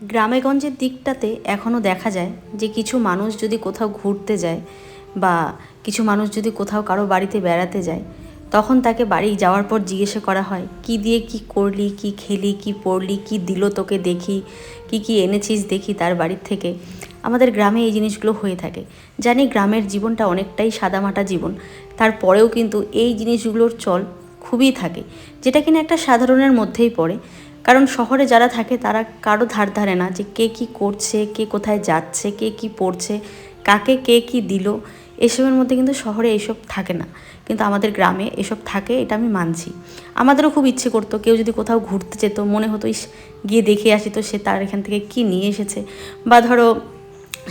গ্রামেগঞ্জের দিকটাতে এখনও দেখা যায় যে কিছু মানুষ যদি কোথাও ঘুরতে যায় বা কিছু মানুষ যদি কোথাও কারও বাড়িতে বেড়াতে যায়, তখন তাকে বাড়ি যাওয়ার পর জিজ্ঞাসা করা হয়, কি দিয়ে কি করলি, কি খেলি, কি পড়লি, কি দিল তোকে দেখি, কি কি এনেছিস দেখি তার বাড়ির থেকে? আমাদের গ্রামে এই জিনিসগুলো হয়ে থাকে। জানি গ্রামের জীবনটা অনেকটাই সাদামাটা জীবন, তারপরেও কিন্তু এই জিনিসগুলোর চল খুবই থাকে, যেটা কিনা একটা সাধারণের মধ্যেই পড়ে। কারণ শহরে যারা থাকে তারা কারও ধার ধারে না যে কে কি করছে, কে কোথায় যাচ্ছে, কে কি পড়ছে, কাকে কে কি দিল, এসবের মধ্যে কিন্তু শহরে এইসব থাকে না। কিন্তু আমাদের গ্রামে এসব থাকে, এটা আমি মানছি। আমাদেরও খুব ইচ্ছে করতো, কেউ যদি কোথাও ঘুরতে যেত, মনে হতো, ইস, গিয়ে দেখে আসি তো সে তার এখান থেকে কি নিয়ে এসেছে। বা ধরো,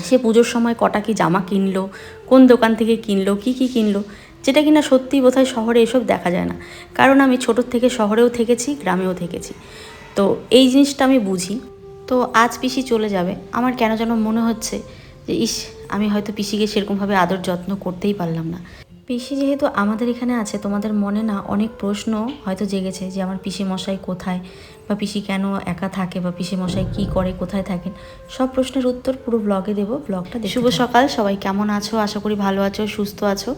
সে পুজোর সময় কটা কি জামা কিনলো, কোন দোকান থেকে কিনলো, কি কি কিনলো, যেটা কিনা সত্যি বোধহয় শহরে এসব দেখা যায় না। কারণ আমি ছোটোর থেকে শহরেও থেকেছি, গ্রামেও থেকেছি। তো এই জিনিসটা আমি বুঝি। তো আজ পিসি চলে যাবে। আমার কেন যেন মনে হচ্ছে যে ইস আমি হয়তো পিসিকে সেরকমভাবে আদর যত্ন করতেই পারলাম না। পিসি যেহেতু আমাদের এখানে আছে তোমাদের মনে না অনেক প্রশ্ন হয়তো জেগেছে যে আমার পিসি মশাই কোথায়? বা পিসি কেন একা থাকে? বা পিসি মশাই কী করে? কোথায় থাকেন? সব প্রশ্নের উত্তর পুরো ব্লগে দেবো। ব্লগটা শুভ সকাল। সবাই কেমন আছো? আশা করি ভালো আছো সুস্থ আছো।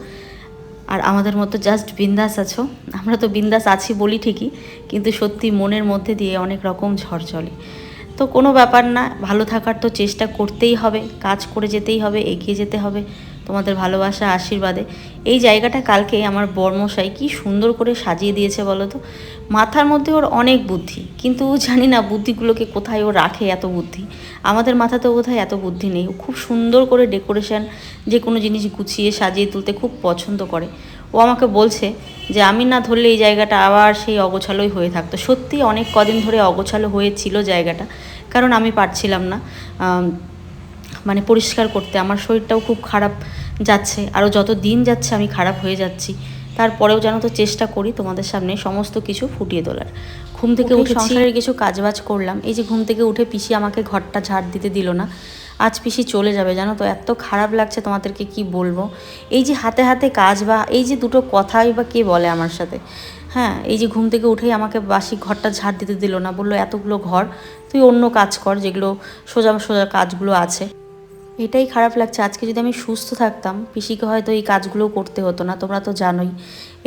আর আমাদের মতো জাস্ট বিন্দাস আছো। আমরা তো বিন্দাস আছি বলি ঠিকই, কিন্তু সত্যি মনের মধ্যে দিয়ে অনেক রকম ঝড় চলে। তো কোনো ব্যাপার না, ভালো থাকার তো চেষ্টা করতেই হবে, কাজ করে যেতেই হবে, এগিয়ে যেতে হবে। তোমাদের ভালোবাসা আশীর্বাদে। এই জায়গাটা কালকে আমার বর্মশাই কি সুন্দর করে সাজিয়ে দিয়েছে বলো তো? মাথার মধ্যে ওর অনেক বুদ্ধি, কিন্তু জানি না বুদ্ধিগুলোকে কোথায় ও রাখে এত বুদ্ধি। আমাদের মাথাতেও বোধহয় এত বুদ্ধি নেই। ও খুব সুন্দর করে ডেকোরেশন, যে কোনো জিনিস গুছিয়ে সাজিয়ে তুলতে খুব পছন্দ করে। ও আমাকে বলছে যে, আমি না ধরলে এই জায়গাটা আবার সেই অগোছালোই হয়ে থাকতো। সত্যি অনেক কদিন ধরে অগোছালো হয়েছিল জায়গাটা, কারণ আমি পারছিলাম না। মানে পরিষ্কার করতে। আমার শরীরটাও খুব খারাপ যাচ্ছে। আরও যত দিন যাচ্ছে আমি খারাপ হয়ে যাচ্ছি। তারপরেও যেন তো চেষ্টা করি তোমাদের সামনে সমস্ত কিছু ফুটিয়ে তোলার। ঘুম থেকে উঠে সংসারের কিছু কাজবাজ করলাম। এই যে ঘুম থেকে উঠে পিসি আমাকে ঘরটা ঝাড় দিতে দিল না। আজ পিসি চলে যাবে। জানো তো এত খারাপ লাগছে তোমাদেরকে কি বলব? এই যে হাতে হাতে কাজ বা এই যে দুটো কথাই বা কে বলে আমার সাথে? হ্যাঁ এই যে ঘুম থেকে উঠেই আমাকে বাসি ঘরটা ঝাড় দিতে দিল না। বলল এতগুলো ঘর তুই অন্য কাজ কর যেগুলো সোজা সোজা কাজগুলো আছে। এটাই খারাপ লাগছে। আজকে যদি আমি সুস্থ থাকতাম, পিসিকে হয়তো এই কাজগুলো করতে হতো না, তোমরা তো জানোই।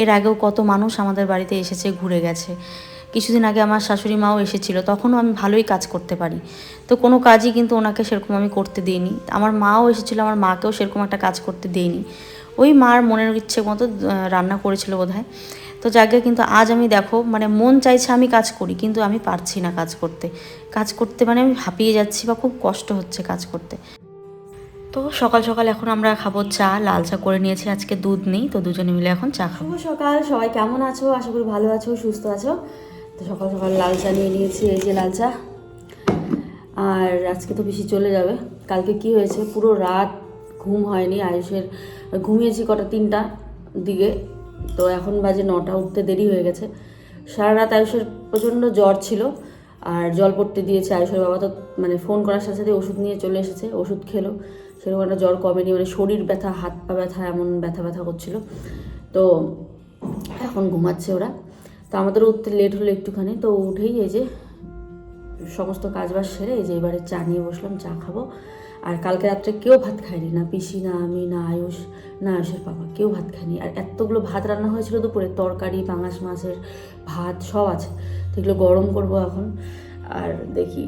এর আগেও কত মানুষ আমাদের বাড়িতে এসেছে, ঘুরে গেছে। কিছুদিন আগে আমার শাশুড়ি মাও এসেছিল, তখনও আমি ভালোই কাজ করতে পারি। তো কোনো কাজই কিন্তু ওনাকে সেরকম আমি করতে দিইনি। আমার মাও এসেছিল, আমার মাকেও সেরকম একটা কাজ করতে দিইনি। ওই মার মনের ইচ্ছে মতো রান্না করেছিল বোধহয়। তো যাকে কিন্তু আজ আমি দেখো মানে মন চাইছে আমি কাজ করি, কিন্তু আমি পারছি না কাজ করতে। কাজ করতে মানে আমি হাঁপিয়ে যাচ্ছি বা খুব কষ্ট হচ্ছে কাজ করতে। তো সকাল সকাল এখন আমরা খাব চা। লাল চা করে নিয়েছি আজকে দুধ নেই, তো দুজনে মিলে এখন চা খাব। সকাল, সবাই কেমন আছো? আশা করি ভালো আছো, সুস্থ আছো। তো সকাল সকাল লাল চা নিয়ে নিয়েছি, এই যে লাল চা। আর আজকে তো বেশি চলে যাবে। কালকে কি হয়েছে? পুরো রাত ঘুম হয়নি, আয়ুষের ঘুমিয়েছি কটা তিনটা দিকে। তো এখন বাজে নটা, উঠতে দেরি হয়ে গেছে। সারা রাত আয়ুষের প্রচণ্ড জ্বর ছিল, আর জল পড়তে দিয়েছে আয়ুষের বাবা। তো মানে ফোন করার সাথে সাথে ওষুধ নিয়ে চলে এসেছে, ওষুধ খেলো। সেরকম একটা জ্বর কমেনি মানে শরীর ব্যথা, হাত পা ব্যথা, এমন ব্যথা ব্যথা করছিল। তো এখন ঘুমাচ্ছে ওরা। তো আমাদেরও উঠতে লেট হলো একটুখানি। তো উঠেই এই যে সমস্ত কাজবাজ সেরে এই যে এবারে চা নিয়ে বসলাম, চা খাব। আর কালকে রাত্রে কেউ ভাত খায়নি, না পিসি, না আমি, না আয়ুষ, না আয়ুষের বাবা কেউ ভাত খায়নি। আর এতগুলো ভাত রান্না হয়েছিল দুপুরে, তরকারি, পাঙাশ মাছের ভাত সব আছে। তো এগুলো গরম করব এখন। আর দেখি,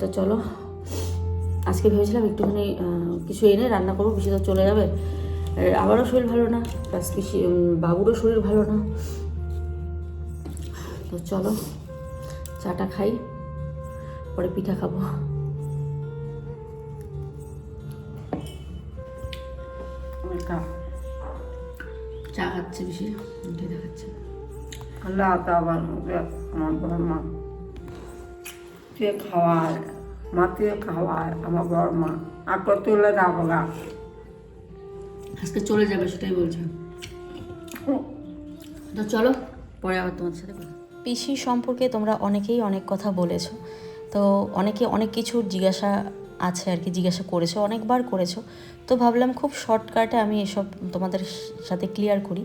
তো চলো আজকে ভেবেছিলাম একটুখানি কিছু এনে রান্না করব পিসি তো চলে যাবে। আমারও শরীর ভালো না প্লাস পিসি বাবুরও শরীর ভালো না। তো চলো চাটা খাই পরে পিঠা খাব। চা খাচ্ছে বেশি উঠে দেখাচ্ছে। আল্লাহ আবার আমার বড় মা তুই খাওয়ায় আমার বড় মা। আর তো তুলে যাব গা? আজকে চলে যাবে সেটাই বলছে। তো চলো পরে আবার তোমার সাথে পিসি সম্পর্কে তোমরা অনেকেই অনেক কথা বলেছ। তো অনেকে অনেক কিছু জিজ্ঞাসা আছে আর কি জিজ্ঞাসা করেছ অনেকবার করেছ। তো ভাবলাম খুব শর্টকাটে আমি এসব তোমাদের সাথে ক্লিয়ার করি।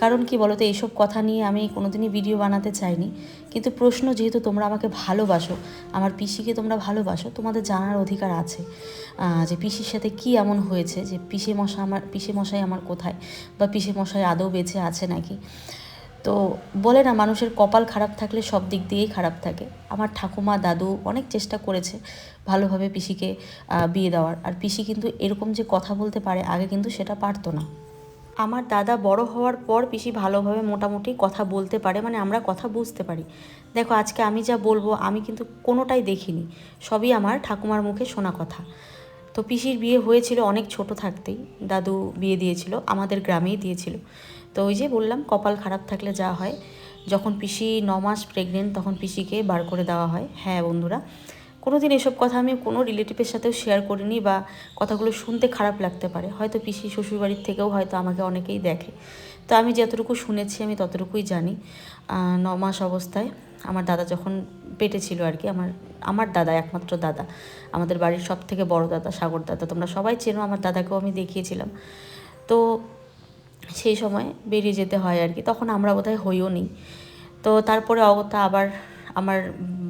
কারণ কি বলতো, এইসব কথা নিয়ে আমি কোনোদিনই ভিডিও বানাতে চাইনি। কিন্তু প্রশ্ন, যেহেতু তোমরা আমাকে ভালোবাসো, আমার পিসিকে তোমরা ভালোবাসো, তোমাদের জানার অধিকার আছে যে পিসির সাথে কি এমন হয়েছে, যে পিসে মশা আমার, পিসে মশাই আমার কোথায়, বা পিসে মশাই আদৌ বেঁচে আছে নাকি? তো বলে না, মানুষের কপাল খারাপ থাকলে সব দিক দিয়েই খারাপ থাকে। আমার ঠাকুমা, দাদু অনেক চেষ্টা করেছে ভালোভাবে পিসিকে বিয়ে দেওয়ার। আর পিসি কিন্তু এরকম যে কথা বলতে পারে, আগে কিন্তু সেটা পারতো না। আমার দাদা বড় হওয়ার পর পিসি ভালোভাবে মোটামুটি কথা বলতে পারে মানে আমরা কথা বুঝতে পারি। দেখো, আজকে আমি যা বলব, আমি কিন্তু কোনোটাই দেখিনি। সবই আমার ঠাকুমার মুখে শোনা কথা। তো পিসির বিয়ে হয়েছিল অনেক ছোট থাকতেই। দাদু বিয়ে দিয়েছিল, আমাদের গ্রামেই দিয়েছিল। তো ওই যে বললাম, কপাল খারাপ থাকলে যা হয়। যখন পিসি ন মাস প্রেগনেন্ট তখন পিসিকে বার করে দেওয়া হয়। হ্যাঁ বন্ধুরা কোনো দিন এসব কথা আমি কোনো রিলেটিভের সাথেও শেয়ার করিনি বা কথাগুলো শুনতে খারাপ লাগতে পারে। হয়তো পিসি শ্বশুরবাড়ির থেকেও হয়তো আমাকে অনেকেই দেখে। তো আমি যতটুকু শুনেছি আমি ততটুকুই জানি। ন মাস অবস্থায় আমার দাদা যখন পেটে ছিল আর কি, আমার আমার দাদা একমাত্র দাদা। আমাদের বাড়ির সব থেকে বড় দাদা, সাগর দাদা। তোমরা সবাই চেনো, আমার দাদাকেও আমি দেখিয়েছিলাম। তো সেই সময় বেরিয়ে যেতে হয় আর কি। তখন আমরা বোধহয় হইও নি। তো তারপরে অগত্যা আবার আমার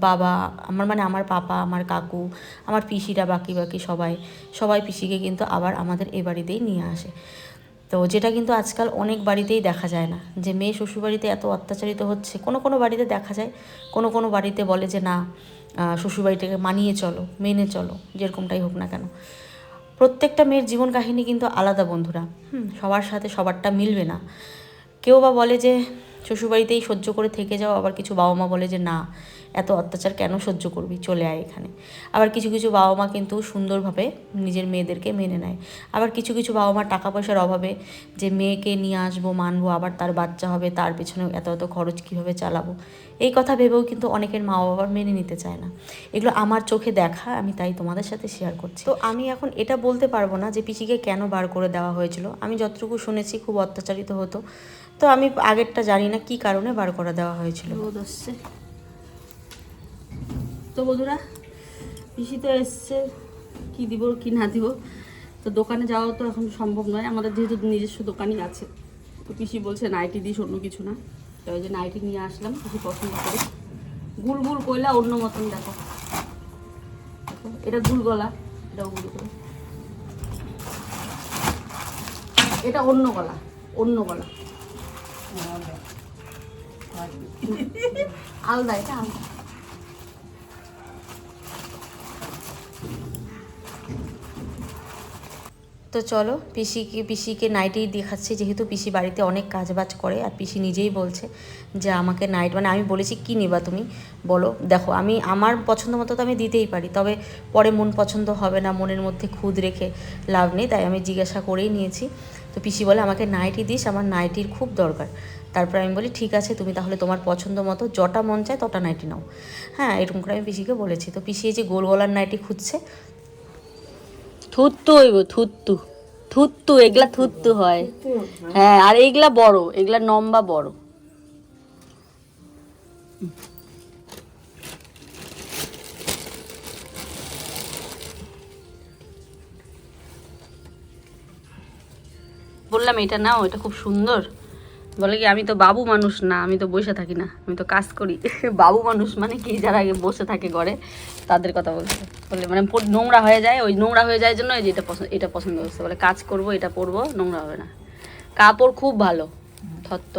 বাবা, আমার মানে আমার পাপা, আমার কাকু, আমার পিসিরা বাকি বাকি সবাই সবাই পিসিকে কিন্তু আবার আমাদের এ বাড়িতেই নিয়ে আসে। তো যেটা কিন্তু আজকাল অনেক বাড়িতেই দেখা যায় না, যে মেয়ে শ্বশুরবাড়িতে এত অত্যাচারিত হচ্ছে, কোনো কোনো বাড়িতে দেখা যায়, কোনো কোনো বাড়িতে বলে যে না শ্বশুরবাড়িটাকে মানিয়ে চলো, মেনে চলো, যেরকমটাই হোক না কেন। প্রত্যেকটা মেয়ের জীবন কাহিনী কিন্তু আলাদা বন্ধুরা, হুম, সবার সাথে সবারটা মিলবে না। কেউ বা বলে যে শ্বশুরবাড়িতেই সহ্য করে থেকে যাও, আবার কিছু বাবা মা বলে যে, না, এত অত্যাচার কেন সহ্য করবি? চলে আয় এখানে। আবার কিছু কিছু বাবা মা কিন্তু সুন্দরভাবে নিজের মেয়েদেরকে মেনে নেয়। আবার কিছু কিছু বাবা মা টাকা পয়সার অভাবে যে, মেয়েকে নিয়ে আসব, মানবো, আবার তার বাচ্চা হবে, তার পেছনে এত এত খরচ কীভাবে চালাবো? এই কথা ভেবেও কিন্তু অনেকের মা বাবার মেনে নিতে চায় না। এগুলো আমার চোখে দেখা, আমি তাই তোমাদের সাথে শেয়ার করছি। তো আমি এখন এটা বলতে পারব না যে, পিসিকে কেন বার করে দেওয়া হয়েছিল। আমি যতটুকু শুনেছি, খুব অত্যাচারিত হতো। তো আমি আগেরটা জানি না কি কারণে বার করে দেওয়া হয়েছিল। তো বন্ধুরা, পিসি তো এসছে, কি দিব, কি না দিব? তো দোকানে যাওয়া তো এখন সম্ভব নয়, আমাদের যেহেতু নিজস্ব দোকানই আছে। তো পিসি বলছে নাইটি দিস অন্য কিছু না। তো ওই যে নাইটি নিয়ে আসলাম পিসি পছন্দ করে। গুল গুল কইলা অন্য মতন, দেখো। এটা গুল গলা, এটাও গুল করে। এটা অন্য গলা অন্য গলা। আলাদা, এটা আলাদা। তো চলো, পিসিকে পিসিকে নাইটেই দেখাচ্ছি, যেহেতু পিসি বাড়িতে অনেক কাজ বাজ করে, আর পিসি নিজেই বলছে যে আমাকে নাইট মানে আমি বলেছি, কী নেবা তুমি? বলো, দেখো, আমি, আমার পছন্দ মতো তো আমি দিতেই পারি, তবে পরে মন পছন্দ হবে না, মনের মধ্যে খুদ রেখে লাভ নেই, তাই আমি জিজ্ঞাসা করেই নিয়েছি। তো পিসি বলে, আমাকে নাইটি দিস, আমার নাইটির খুব দরকার। তারপর আমি বলি ঠিক আছে তুমি তাহলে তোমার পছন্দ মতো যটা মন চায় তটা নাইটি নাও। হ্যাঁ এরকম করে আমি পিসিকে বলেছি। তো পিসি যে গোল গলার নাইটি খুঁজছে। থুত্তু হইব থুত্তু থুত্তু এগুলা থুত্তু হয়। হ্যাঁ। আর এগুলা বড় এগুলা লম্বা বড়। বললাম এটা নাও এটা খুব সুন্দর। বলে কি আমি তো বাবু মানুষ না আমি তো বসে থাকি না আমি তো কাজ করি। বাবু মানুষ মানে কি যারা আগে বসে থাকে ঘরে তাদের কথা বলছে। বলে মানে নোংরা হয়ে যায় ওই নোংরা হয়ে যায় জন্য যে এটা পছন্দ এটা পছন্দ হচ্ছে। বলে কাজ করব এটা পরবো নোংরা হবে না। কাপড় খুব ভালো থত্ত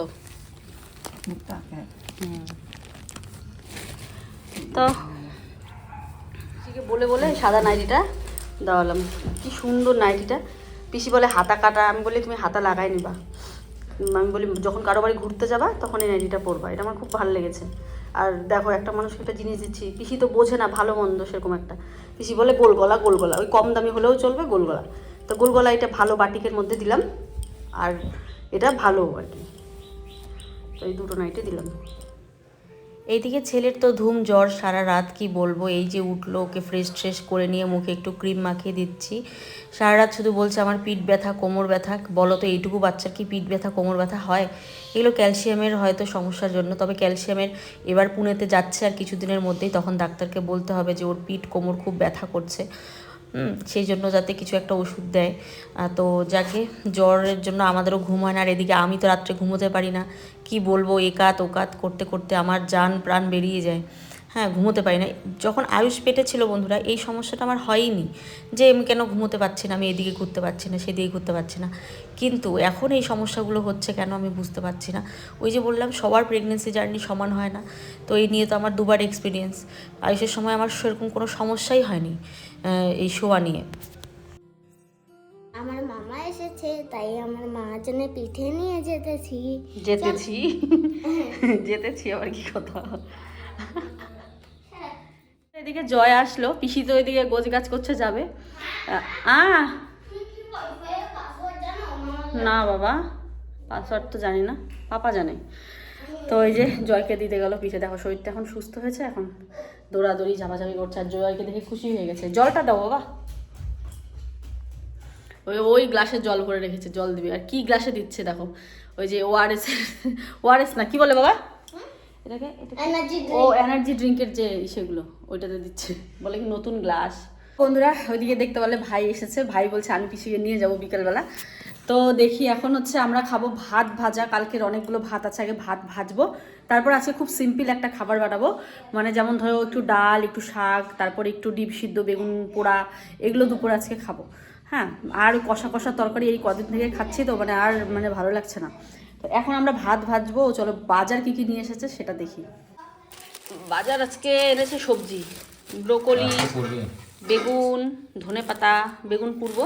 তো। বলে বলে সাদা নাইটিটা দেওয়ালাম কি সুন্দর নাইটিটা। পিসি বলে হাতা কাটা। আমি বলি তুমি হাতা লাগাই নিবা। আমি বলি, যখন কারও বাড়ি ঘুরতে যাবা, তখন এই নাইটিটা পরবা। এটা আমার খুব ভালো লেগেছে। আর দেখো, একটা মানুষকে একটা জিনিস দিচ্ছি, পিসি তো বোঝে না, ভালো মন্দ সেরকম একটা। পিসি বলে গোলগলা গোলগলা গোল গলা। ওই কম দামি হলেও চলবে গোলগলা তো গোল গলা এটা ভালো বাটিকের মধ্যে দিলাম। আর এটা ভালো আর কি। তো এই দুটো নাইটে দিলাম। এইদিকে ছেলের তো ধুম জ্বর, সারা রাত কি বলব? এই যে উঠল, ওকে ফ্রেশ ট্রেশ করে নিয়ে মুখে একটু ক্রিম মাখিয়ে দিচ্ছি। সারা রাত শুধু বলছে, আমার পিঠ ব্যথা, কোমর ব্যথা। বলো তো, এইটুকু বাচ্চার কি পিঠ ব্যথা, কোমর ব্যথা হয়? এগুলো ক্যালসিয়ামের হয়তো সমস্যার জন্য, তবে ক্যালসিয়ামের এবার পুনেতে যাচ্ছে আর কিছুদিনের মধ্যেই তখন ডাক্তারকে বলতে হবে যে, ওর পিঠ, কোমর খুব ব্যথা করছে। সেই জন্য যাতে কিছু একটা ওষুধ দেয়। তো যাকে জ্বরের জন্য আমাদেরও ঘুম হয় না, আর এদিকে আমি তো রাত্রে ঘুমোতে পারি না। কি বলব একাত ওকাত করতে করতে আমার যান প্রাণ বেরিয়ে যায়। হ্যাঁ ঘুমোতে পারি না যখন আয়ুষ পেটে ছিল বন্ধুরা, এই সমস্যাটা আমার হয়নি। যে আমি কেন ঘুমোতে পারছি না, আমি এদিকে ঘুরতে পারছি না, সেদিকে ঘুরতে পারছি না। কিন্তু এখন এই সমস্যাগুলো হচ্ছে কেন আমি বুঝতে পারছি না। ওই যে বললাম, সবার প্রেগনেন্সি জার্নি সমান হয় না। তো এই নিয়ে তো আমার দুবার এক্সপিরিয়েন্স আয়ুষের সময় আমার সেরকম কোনো সমস্যাই হয়নি এই শোয়া নিয়ে। আমার মামা এসেছে তাই আমার মা জন্য পিঠে নিয়ে যেতেছি। যেতেছি? যেতেছি আবার কি কথা? এদিকে জয় আসলো পিসি তো ওইদিকে গোছ গাছ করছে যাবে। আ না বাবা পাসওয়ার্ড তো জানি না পাপা জানে। তো ওই যে জয়কে দিতে গেল পিঠে দেখো শরীরটা এখন সুস্থ হয়েছে এখন দৌড়াদৌড়ি ঝাপাঝাপি করছে আর জয়কে দেখে খুশি হয়ে গেছে। জলটা দাও বাবা। ওই ওই গ্লাসে জল করে রেখেছে জল দিবে। আর কি গ্লাসে দিচ্ছে দেখো? ওই যে ওআরএস ওআরএস না কি বলে বাবা? এটাকে ও এনার্জি ড্রিঙ্কের যে সেগুলো ওইটাতে দিচ্ছে। বলে কি নতুন গ্লাস। বন্ধুরা ওইদিকে দেখতে পেলে ভাই এসেছে। ভাই বলছে আমি পিছিয়ে নিয়ে যাব বিকেলবেলা। তো দেখি এখন হচ্ছে আমরা খাব ভাত ভাজা। কালকের অনেকগুলো ভাত আছে আগে ভাত ভাজবো। তারপর আজকে খুব সিম্পল একটা খাবার বানাবো। মানে যেমন ধরো একটু ডাল একটু শাক তারপর একটু ডিম সিদ্ধ বেগুন পোড়া এগুলো দুপুরে আজকে খাব। হ্যাঁ আর কষা কষা তরকারি এই কদিন থেকে খাচ্ছি তো মানে আর মানে ভালো লাগছে না। তো এখন আমরা ভাত ভাজবো চলো বাজার কি কি নিয়ে এসেছে সেটা দেখি। বাজার আজকে এনেছে সবজি ব্রোকলি বেগুন ধনে পাতা বেগুন পুরবো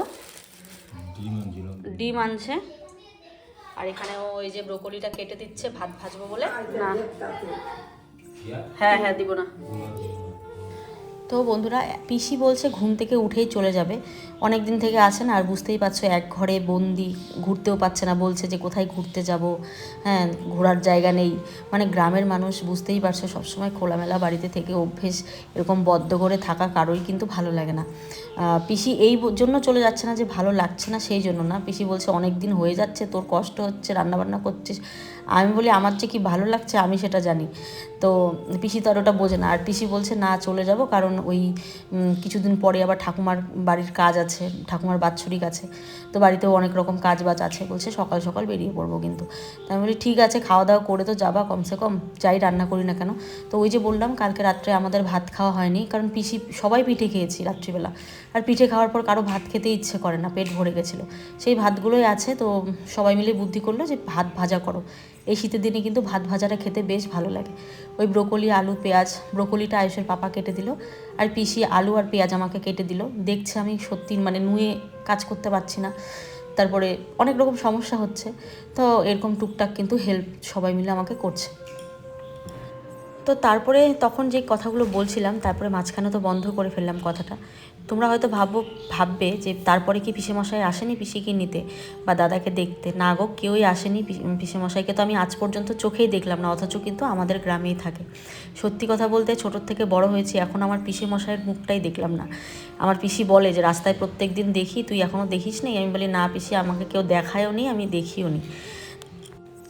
ডিম আনছে। আর এখানে ওই যে ব্রোকলিটা কেটে দিচ্ছে ভাত ভাজবো বলে। না। হ্যাঁ হ্যাঁ দিব না। তো বন্ধুরা, পিসি বলছে ঘুম থেকে উঠেই চলে যাবে। অনেক দিন থেকে আছেন আর বুঝতেই পারছ এক ঘরে বন্দি, ঘুরতেও পাচ্ছে না, বলছে যে কোথায় ঘুরতে যাব হ্যাঁ ঘোরার জায়গা নেই। মানে গ্রামের মানুষ বুঝতেই পারছ সবসময় খোলামেলা বাড়িতে থেকে অভ্যেস এরকম বদ্ধ করে থাকা কারোই কিন্তু ভালো লাগে না। পিসি এই জন্য চলে যাচ্ছে না যে ভালো লাগছে না সেই জন্য না। পিসি বলছে অনেক দিন হয়ে যাচ্ছে, তোর কষ্ট হচ্ছে, রান্নাবান্না করছিস আমি বলি, আমার যে কি ভালো লাগছে, আমি সেটা জানি। তো পিসি তো আর ওটা বোঝে না। আর পিসি বলছে, না, চলে যাব, কারণ ওই কিছুদিন পরে আবার ঠাকুমার বাড়ির কাজ আছে, ঠাকুমার বাৎসরিক আছে। তো বাড়িতেও অনেক রকম কাজ বাজ আছে বলছে, সকাল সকাল বেরিয়ে পড়ব কিন্তু। তো আমি বলি, ঠিক আছে, খাওয়া দাওয়া করে তো যাবা, কমসে কম যাই, রান্না করি না কেন? তো ওই যে বললাম, কালকে রাত্রে আমাদের ভাত খাওয়া হয়নি, কারণ পিসি, সবাই পিঠে খেয়েছি রাত্রিবেলা। আর পিঠে খাওয়ার পর কারও ভাত খেতে ইচ্ছে করে না, পেট ভরে গেছিল। সেই ভাতগুলোই আছে, তো সবাই মিলে বুদ্ধি করল যে ভাত ভাজা করো। এই শীতের দিনে কিন্তু ভাত ভাজাটা খেতে বেশ ভালো লাগে। ওই ব্রোকলি, আলু, পেঁয়াজ, ব্রোকলিটা আয়ুষের পাপা কেটে দিল, আর পিসি আলু আর পেঁয়াজ আমাকে কেটে দিল। দেখছে আমি সত্যি মানে নুয়ে কাজ করতে পারছি না। তারপরে অনেক রকম সমস্যা হচ্ছে। তো এরকম টুকটাক কিন্তু হেল্প সবাই মিলে আমাকে করছে। তো তারপরে তখন যে কথাগুলো বলছিলাম, তারপরে মাঝখানে তো বন্ধ করে ফেললাম কথাটা। তোমরা হয়তো ভাবো, ভাববে যে তারপরে কি পিসেমশাই আসেনি পিসিকে নিতে বা দাদাকে দেখতে। না গো, কেউই আসেনি পিসেমশাইকে তো আমি আজ পর্যন্ত চোখেই দেখলাম না, অথচ কিন্তু আমাদের গ্রামেই থাকে। সত্যি কথা বলতে ছোটোর থেকে বড় হয়েছি, এখন আমার পিসেমশাইয়ের মুখটাই দেখলাম না। আমার পিসি বলে যে, রাস্তায় প্রত্যেক দিন দেখি, তুই এখনও দেখিস নি আমি বলি, না পিসি, আমাকে কেউ দেখায়ও নি, আমি দেখিও নি।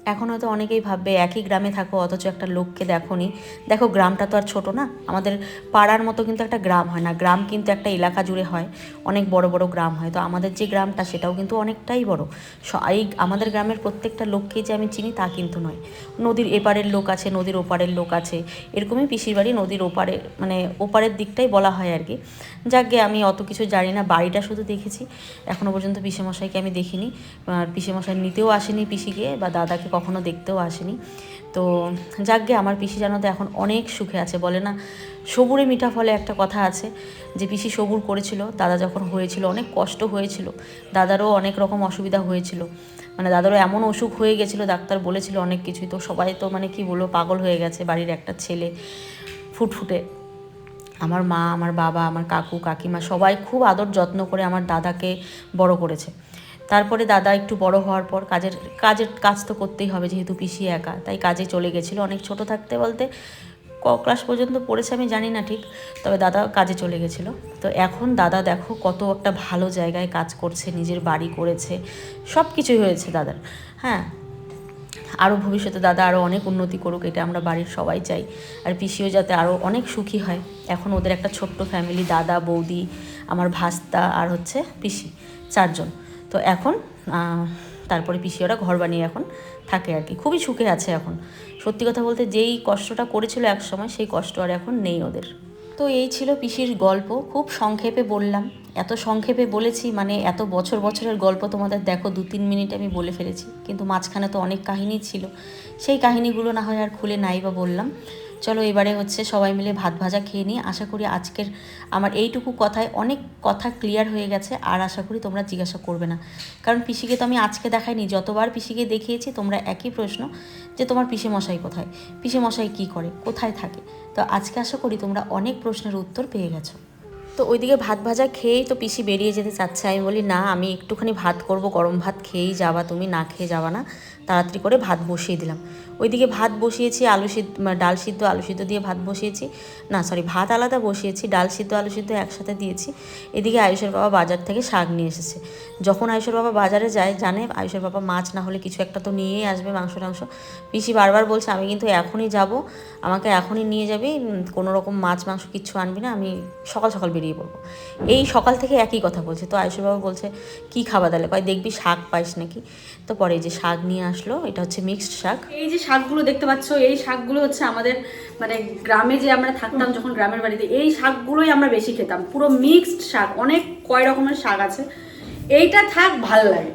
এখন হয়তো অনেকেই ভাববে, একই গ্রামে থাকো, অথচ একটা লোককে দেখোনি। দেখো, গ্রামটা তো আর ছোট না। আমাদের পাড়ার মতো কিন্তু একটা গ্রাম হয় না। গ্রাম কিন্তু একটা এলাকা জুড়ে হয়। অনেক বড় বড় গ্রাম হয়। তো আমাদের যে গ্রামটা, সেটাও কিন্তু অনেকটাই বড়। এই আমাদের গ্রামের প্রত্যেকটা লোককে যে আমি চিনি, তা কিন্তু নয়। নদীর এপারের লোক আছে, নদীর ওপারের লোক আছে। এরকমই পিসির বাড়ি নদীর ওপারে মানে ওপারের দিকটাই বলা হয় আর কি। যাকে আমি অত কিছু জানি না, বাড়িটা শুধু দেখেছি। এখনও পর্যন্ত পিসেমশাইকে আমি দেখিনি। আর পিসেমশাই নিতেও আসেনি পিসিকে বা দাদাকে কখনো দেখতেও আসেনি। তো যাকগে, আমার পিসি জানো তো এখন অনেক সুখে আছে। বলে না, সবুরে মিঠা ফলে একটা কথা আছে যে, পিসি সবুর করেছিল, দাদা যখন হয়েছিল, অনেক কষ্ট হয়েছিল। দাদারও অনেক রকম অসুবিধা হয়েছিল। মানে দাদারও এমন অসুখ হয়ে গেছিল, ডাক্তার বলেছিল অনেক কিছুই। তো সবাই তো মানে কি বলব, পাগল হয়ে গেছে বাড়ির একটা ছেলে। ফুটফুটে। আমার মা, আমার বাবা, আমার কাকু, কাকিমা সবাই খুব আদর যত্ন করে আমার দাদাকে বড় করেছে। তারপরে দাদা একটু বড় হওয়ার পর কাজের কাজের কাজ তো করতেই হবে যেহেতু পিসি একা, তাই কাজে চলে গেছিল। অনেক ছোট থাকতে বলতে ক ক্লাস পর্যন্ত পড়েছে আমি জানি না ঠিক, তবে দাদা কাজে চলে গেছিল। তো এখন দাদা দেখো কত একটা ভালো জায়গায় কাজ করছে, নিজের বাড়ি করেছে সব কিছুই হয়েছে দাদার। হ্যাঁ আরও ভবিষ্যতে দাদা আরও অনেক উন্নতি করুক, এটা আমরা বাড়ির সবাই চাই। আর পিসিও যাতে আরও অনেক সুখী হয়। এখন ওদের একটা ছোট্ট ফ্যামিলি দাদা, বৌদি, আমার ভাস্তা আর হচ্ছে পিসি, চারজন। তো এখন তারপরে পিসি ওরা ঘর বানিয়ে এখন থাকে আর কি। খুবই সুখে আছে এখন। সত্যি কথা বলতে যেই কষ্টটা করেছিল এক সময়, সেই কষ্ট আর এখন নেই ওদের। তো এই ছিল পিসির গল্প। খুব সংক্ষেপে বললাম। এত সংক্ষেপে বলেছি মানে এত বছর বছরের গল্প তোমাদের দেখো, দু তিন মিনিটে আমি বলে ফেলেছি, কিন্তু মাঝখানে তো অনেক কাহিনী ছিল। সেই কাহিনীগুলো না হয় আর খুলে নাই বা বললাম। চলো এবারে হচ্ছে সবাই মিলে ভাত ভাজা খেয়ে নিই। আশা করি আজকের আমার এইটুকু কথায় অনেক কথা ক্লিয়ার হয়ে গেছে, আর আশা করি তোমরা জিজ্ঞাসা করবে না। কারণ পিসিকে তো আমি আজকে দেখাইনি, যতবার পিসিকে দেখিয়েছি, তোমরা একই প্রশ্ন যে তোমার পিসে মশাই কোথায়? পিসে মশাই কী করে? কোথায় থাকে? তো আজকে আশা করি তোমরা অনেক প্রশ্নের উত্তর পেয়ে গেছো। তো ওইদিকে ভাত ভাজা খেয়েই তো পিসি বেরিয়ে যেতে চাচ্ছে। আমি বলি, না, আমি একটুখানি ভাত করব, গরম ভাত খেয়েই যাবা। তুমি না খেয়ে যাবা না। তাড়াতাড়ি করে ভাত বসিয়ে দিলাম। ওইদিকে ভাত বসিয়েছি, আলু সিদ্ধ ডাল সিদ্ধ, আলু সিদ্ধ দিয়ে ভাত বসিয়েছি। না সরি ভাত আলাদা বসিয়েছি, ডাল সিদ্ধ, আলু সিদ্ধ একসাথে দিয়েছি। এদিকে আয়ুষের বাবা বাজার থেকে শাক নিয়ে এসেছে। যখন আয়ুষের বাবা বাজারে যায়, জানে আয়ুষের বাবা মাছ না হলে কিছু একটা তো নিয়েই আসবে, মাংস টাংস। পিসি বারবার বলছে, আমি কিন্তু এখনই যাব, আমাকে এখনই নিয়ে যাবি কোনো রকম মাছ, মাংস কিচ্ছু আনবি না, আমি সকাল সকাল বেরিয়ে পড়ব। এই সকাল থেকে একই কথা বলছে। তো আয়ুষের বাবা বলছে, কি খাওয়া দালে কয়, দেখবি শাক পাইস নাকি? তো পরে যে শাক নিয়ে আসলো, এটা হচ্ছে মিক্সড শাক। এই যে শাকগুলো দেখতে পাচ্ছ এই শাকগুলো হচ্ছে আমাদের মানে গ্রামে যে আমরা থাকতাম যখন গ্রামের বাড়িতে এই শাকগুলোই আমরা বেশি খেতাম। পুরো মিক্সড শাক অনেক কয় রকমের শাক আছে। এইটা থাক ভালো লাগে।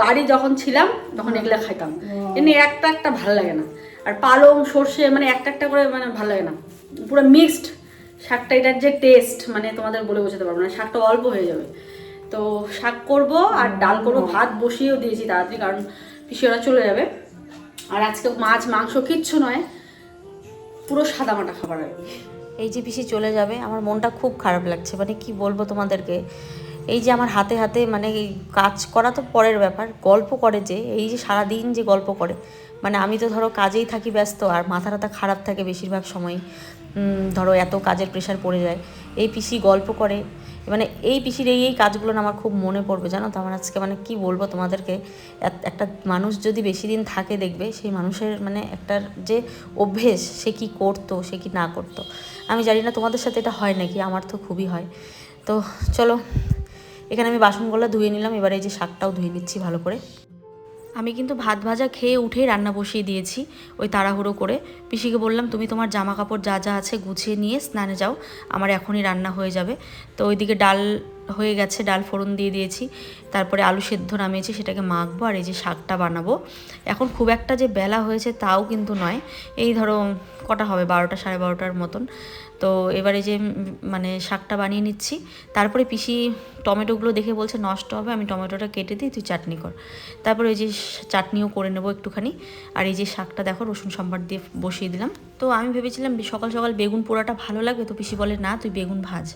বাড়ি যখন ছিলাম তখন এগুলো খাইতাম। এমনি একটা একটা ভালো লাগে না। আর পালং সর্ষে মানে একটা একটা করে মানে ভালো লাগে না। পুরো মিক্সড শাকটা এটার যে টেস্ট মানে তোমাদের বলে বোঝাতে পারব না শাকটা অল্প হয়ে যাবে। তো শাক করব আর ডাল করব ভাত বসিয়েও দিয়েছি তাড়াতাড়ি কারণ পিসিওরা চলে যাবে। আর আজকে মাছ, মাংস কিচ্ছু নয়, পুরো সাদা মাটা খাবার আর। এই যে পিসি চলে যাবে, আমার মনটা খুব খারাপ লাগছে। মানে কি বলব তোমাদেরকে? এই যে আমার হাতে হাতে মানে কাজ করা তো পরের ব্যাপার, গল্প করে যে, এই যে সারাদিন যে গল্প করে। মানে আমি তো ধরো কাজেই থাকি ব্যস্ত, আর মাথা টাথা খারাপ থাকে বেশিরভাগ সময়। ধরো এত কাজের প্রেশার পড়ে যায়। এই পিসি গল্প করে মানে এই পিসির এই এই কাজগুলো আমার খুব মনে পড়বে, জানো তো? আমার আজকে মানে কি বলব তোমাদেরকে? এক- একটা মানুষ যদি বেশি দিন থাকে দেখবে, সেই মানুষের মানে একটার যে অভ্যেস, সে কি করতো, সে কি না করতো। আমি জানি না তোমাদের সাথে এটা হয় নাকি, আমার তো খুবই হয়। তো চলো, এখানে আমি বাসনগুলো ধুয়ে নিলাম, এবারে এই যে শাকটাও ধুয়ে নিচ্ছি ভালো করে। আমি কিন্তু ভাত ভাজা খেয়ে উঠেই রান্না বসিয়ে দিয়েছি ওই তাড়াহুড়ো করে। পিসিকে বললাম, তুমি তোমার জামা কাপড় যা যা আছে গুছিয়ে নিয়ে স্নানে যাও, আমার এখনই রান্না হয়ে যাবে। তো ওইদিকে ডাল হয়ে গেছে, ডাল ফোড়ন দিয়ে দিয়েছি, তারপরে আলু সেদ্ধ নামিয়েছি, সেটাকে মাখবো আর এই যে শাকটা বানাবো। এখন খুব একটা যে বেলা হয়েছে তাও কিন্তু নয়। এই ধরো কটা হবে? বারোটা, সাড়ে বারোটার মতন। তো এবারে যে মানে শাকটা বানিয়ে নিচ্ছি, তারপরে পিসি টমেটোগুলো দেখে বলছে নষ্ট হবে, আমি টমেটোটা কেটে দিই, তুই চাটনি কর। তারপরে ওই যে চাটনিও করে নেব একটুখানি, আর এই যে শাকটা দেখো, রসুন সম্বার দিয়ে বসিয়ে দিলাম। তো আমি ভেবেছিলাম সকাল সকাল বেগুন পোড়াটা ভালো লাগবে, তো পিসি বলে, না, তুই বেগুন ভাজ।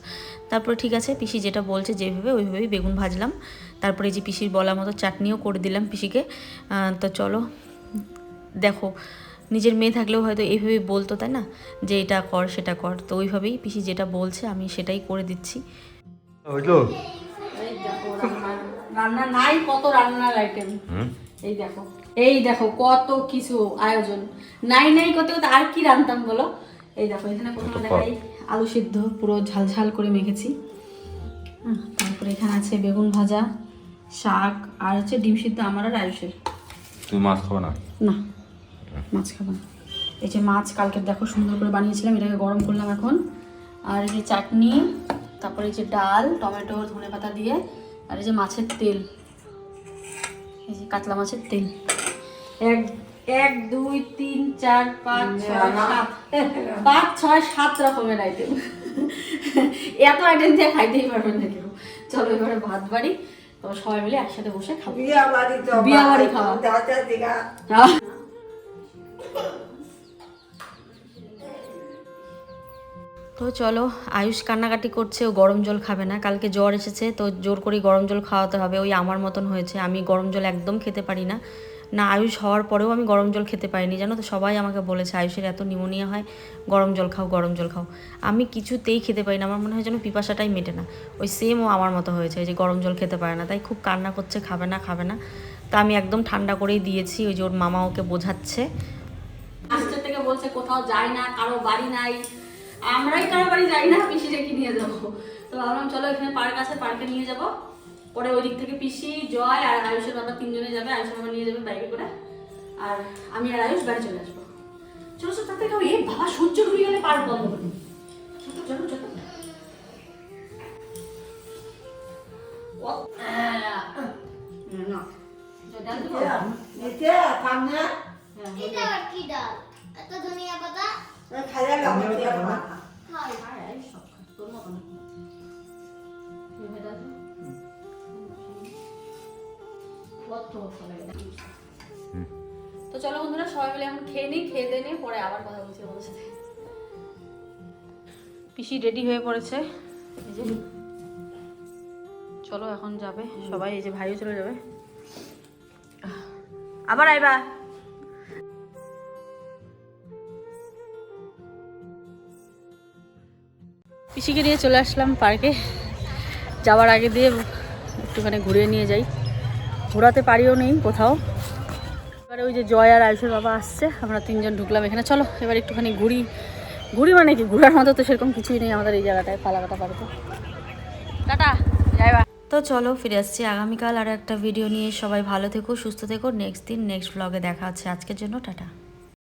তারপরে ঠিক আছে, পিসি যেটা বলছে যেভাবে, ওইভাবেই বেগুন ভাজলাম। তারপরে এই যে পিসির বলা মতো চাটনিও করে দিলাম পিসিকে। তো চলো, দেখো নিজের মেয়ে থাকলেও হয়তো এইভাবেই বলতো তাই না? যে এটা কর সেটা কর। তো ওইভাবেই পিসি যেটা বলছে আমি সেটাই করে দিচ্ছি। হইল এই দেখো রান্নার রান্না নাই কত রান্নার আইটেম এই দেখো এই দেখো কত কিছু আয়োজন। নাই নাই কত কত আর কি রান্তাম বলো? এই দেখো এখানে প্রথমে দেখাই আলু সিদ্ধ পুরো ঝাল ঝাল করে মেখেছি। তারপরে এখানে আছে বেগুন ভাজা শাক আর হচ্ছে ডিম সিদ্ধ আমার আর আয়ুষের। তুই মাছ খাবে না? না। মাছ খাব। এই যে মাছ কালকে দেখো সুন্দর করে বানিয়েছিলাম এটাকে গরম করলাম এখন। আর এই যে চাটনি তারপরে এই যে ডাল টমেটো ধনে পাতা দিয়ে আর এই যে মাছের তেল। এই যে কাতলা মাছের তেল। এক এক দুই তিন চার পাঁচ ছয় সাত। পাঁচ ছয় সাত রকমের আইটেম এত আইটেম দিয়ে খাইতেই পারবেন না কেউ। চলো এবারে ভাত বাড়ি। তো সবাই মিলে একসাথে বসে খাব। বিয়া বাড়ি বিয়া বাড়ি খাওয়া। তো চলো, আয়ুষ কান্নাকাটি করছে, ও গরম জল খাবে না। কালকে জ্বর এসেছে, তো জোর করে গরম জল খাওয়াতে হবে। ওই আমার মতন হয়েছে, আমি গরম জল একদম খেতে পারি না। না, আয়ুষ হওয়ার পরেও আমি গরম জল খেতে পারিনি। জানো তো, সবাই আমাকে বলেছে, আয়ুষের এত নিমোনিয়া হয়, গরম জল খাও, গরম জল খাও। আমি কিছুতেই খেতে পারি না, আমার মনে হয় যেন পিপাসাটাই মেটে না। ওই সেম ও আমার মতো হয়েছে যে গরম জল খেতে পারে না। তাই খুব কান্না করছে, খাবে না খাবে না। তা আমি একদম ঠান্ডা করেই দিয়েছি, ওই যে ওর মামা ওকে বোঝাচ্ছে। থেকে বলছে, কোথাও যাই না, কারও বাড়ি নাই। আমরাই কারও বাড়ি যাই না পিসি রেখে নিয়ে যাব। তো ভাবলাম চলো এখানে পার্ক আছে পার্কে নিয়ে যাব। পরে ওই দিক থেকে পিসি জয় আর আয়ুষের বাবা তিনজনে যাবে আয়ুষের বাবা নিয়ে যাবে বাইকে করে। আর আমি আর আয়ুষ বাড়ি চলে আসব। চলো চলো তাতে কেউ এ বাবা সূর্য ডুবে গেলে পার্ক বন্ধ করে। চলো চলো চলো। তো চলো বন্ধুরা সবাই মিলে এখন খেয়ে নিই খেয়ে দিয়ে নিয়ে পরে আবার কথা বলছি তোমাদের সাথে পিসি রেডি হয়ে পড়েছে এই যে চলো এখন যাবে। সবাই এই যে ভাইও চলে যাবে। আবার আইবা। পিসিকে নিয়ে চলে আসলাম পার্কে। যাওয়ার আগে দিয়ে একটুখানি ঘুরিয়ে নিয়ে যাই। ঘোরাতে পারিও নেই কোথাও। এবারে ওই যে জয় আর আয়ুষের বাবা আসছে, আমরা তিনজন ঢুকলাম এখানে। চলো, এবার একটুখানি ঘুরি। ঘুরি মানে কি? ঘোরার মতো তো সেরকম কিছুই নেই আমাদের এই জায়গাটায়, ফালাকাটা পার্কে টাটা যাইবা তো চলো, ফিরে আসছি আগামীকাল আর একটা ভিডিও নিয়ে। সবাই ভালো থেকো, সুস্থ থেকো। নেক্সট দিন, নেক্সট ব্লগে দেখা হচ্ছে। আজকের জন্য টাটা।